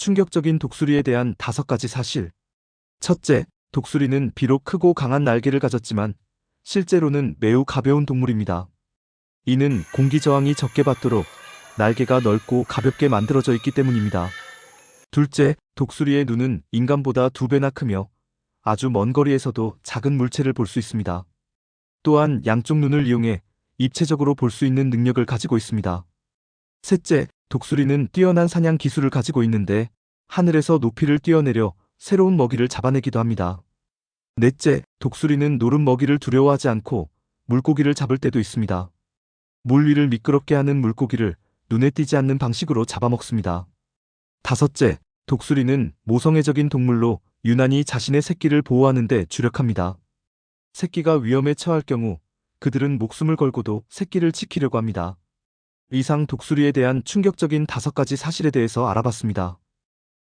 충격적인 독수리에 대한 다섯 가지 사실. 첫째, 독수리는 비록 크고 강한 날개를 가졌지만 실제로는 매우 가벼운 동물입니다. 이는 공기 저항이 적게 받도록 날개가 넓고 가볍게 만들어져 있기 때문입니다. 둘째, 독수리의 눈은 인간보다 두 배나 크며 아주 먼 거리에서도 작은 물체를 볼 수 있습니다. 또한 양쪽 눈을 이용해 입체적으로 볼 수 있는 능력을 가지고 있습니다. 셋째, 독수리는 뛰어난 사냥 기술을 가지고 있는데 하늘에서 높이를 뛰어내려 새로운 먹이를 잡아내기도 합니다. 넷째, 독수리는 노른 먹이를 두려워하지 않고 물고기를 잡을 때도 있습니다. 물 위를 미끄럽게 하는 물고기를 눈에 띄지 않는 방식으로 잡아먹습니다. 다섯째, 독수리는 모성애적인 동물로 유난히 자신의 새끼를 보호하는 데 주력합니다. 새끼가 위험에 처할 경우 그들은 목숨을 걸고도 새끼를 지키려고 합니다. 이상 독수리에 대한 충격적인 다섯 가지 사실에 대해서 알아봤습니다.